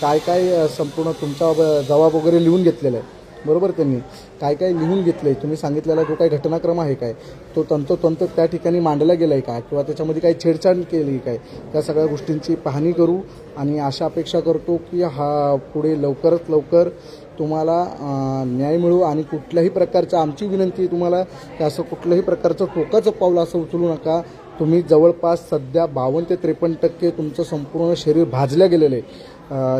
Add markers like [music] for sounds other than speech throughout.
काय काय संपूर्ण तुमचा ब- जबाब वगैरे लिहून घेतलेला आहे. बरोबर त्यांनी काय काय लिहून घेतलं आहे तुम्ही सांगितलेला जो काही घटनाक्रम आहे काय? तो तंतोतंत त्या ठिकाणी मांडला गेला आहे का? किंवा त्याच्यामध्ये काही छेडछाड केली आहे काय? त्या सगळ्या गोष्टींची पाहणी करू आणि अशा अपेक्षा करतो की हा पुढे लवकरात लवकर तुम्हाला न्याय मिळू आणि कुठल्याही प्रकारचं आमची विनंती आहे तुम्हाला की असं कुठल्याही प्रकारचं टोकाचं पाऊल असं उचलू नका. तुम्ही जवळपास सध्या बावन्न ते त्रेपन्न टक्के तुमचं संपूर्ण शरीर भाजलं गेलेलं आहे.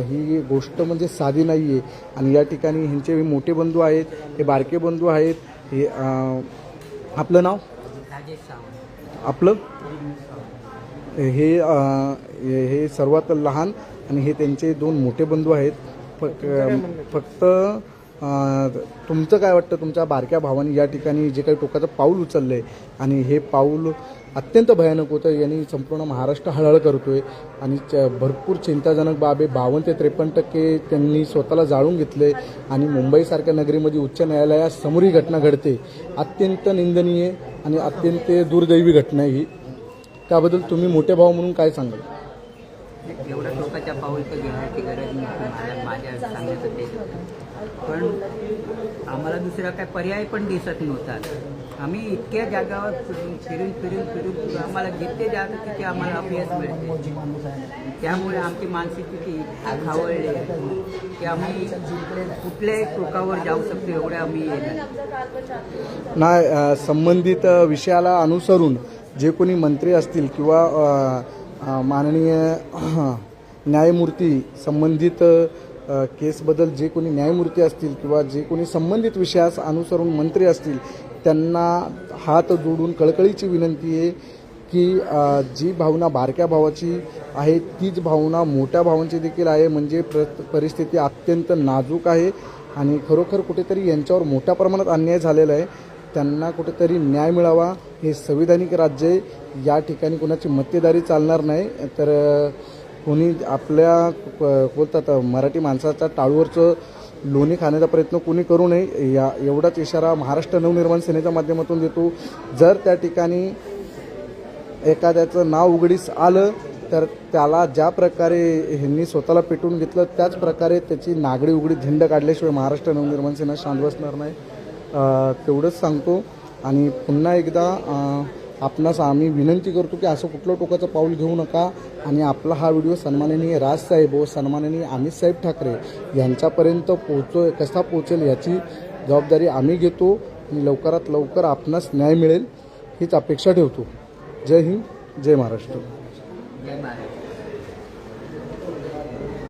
ही गोष्ट म्हणजे साधी नाही आहे आणि या ठिकाणी ह्यांचे मोठे बंधू आहेत हे बारके बंधू आहेत हे आपलं नाव? आपलं? हे हे हे सर्वात लहान आणि हे त्यांचे दोन मोठे बंधू आहेत. फक फक्त तुमचं काय वाटतं? तुमच्या बारक्या भावाने या ठिकाणी जे काही टोकाचं पाऊल उचललं आहे आणि हे पाऊल अत्यंत भयानक होतं यांनी संपूर्ण महाराष्ट्र हळहळ करतो आहे आणि च भरपूर चिंताजनक बाब आहे. बावन्न ते त्रेपन्न टक्के त्यांनी स्वतःला जाळून घेतले आणि मुंबईसारख्या नगरीमध्ये उच्च न्यायालयासमोर ही घटना घडते. अत्यंत निंदनीय आणि अत्यंत दुर्दैवी घटना ही. त्याबद्दल तुम्ही मोठे भाऊ म्हणून काय सांगाल? एवढ्या टोकाच्या पाऊल तर घेण्याची गरज नव्हती मला माझ्या सांगण्याचं ते पण आम्हाला दुसरा काय पर्याय पण दिसत नव्हता. आम्ही इतक्या जागावर फिरून फिरून फिरून फिरून आम्हाला जिथे जागा तिथे आम्हाला अपयश मिळते. त्यामुळे आमची मानसिक स्थिती खावळली. आहे की आम्ही कुठल्याही टोकावर जाऊ शकतो एवढे आम्ही नाही. संबंधित विषयाला अनुसरून जे कोणी मंत्री असतील किंवा माननीय [clears throat] न्यायमूर्ती संबंधित केसबद्दल जे कोणी न्यायमूर्ती असतील किंवा जे कोणी संबंधित विषयास अनुसरून मंत्री असतील त्यांना हात जोडून कळकळीची विनंती आहे की जी भावना बारक्या भावाची आहे तीच भावना मोठ्या भावांची देखील आहे. म्हणजे प्र परिस्थिती अत्यंत नाजूक आहे आणि खरोखर कुठेतरी यांच्यावर मोठ्या प्रमाणात अन्याय झालेला आहे. त्यांना कुठेतरी न्याय मिळावा हे संविधानिक राज्य आहे या ठिकाणी कोणाची मक्तेदारी चालणार नाही. तर कोणी आपल्या बोलतात मराठी माणसाचा टाळूवरचं लोणी खाण्याचा प्रयत्न कोणी करू नये या एवढाच इशारा महाराष्ट्र नवनिर्माण सेनेच्या माध्यमातून देतो. जर त्या ठिकाणी एखाद्याचं नाव उघडीस आलं तर त्याला ज्या प्रकारे ह्यांनी स्वतःला पेटून घेतलं त्याच प्रकारे त्याची नागडी उघडी झेंड काढल्याशिवाय महाराष्ट्र नवनिर्माण सेना शांत बसणार नाही. तेवढंच सांगतो. आणि पुन्हा एकदा आपणास आम्ही विनंती करतो की असं कुठलं टोकाचं पाऊल घेऊ नका. आणि आपला हा व्हिडिओ सन्माननीय राजसाहेब व सन्माननीय अमित साहेब ठाकरे यांच्यापर्यंत पोचो कसा पोचेल याची जबाबदारी आम्ही घेतो. आणि लवकरात लवकर आपणास न्याय मिळेल हीच अपेक्षा ठेवतो. जय हिंद जय महाराष्ट्र. जय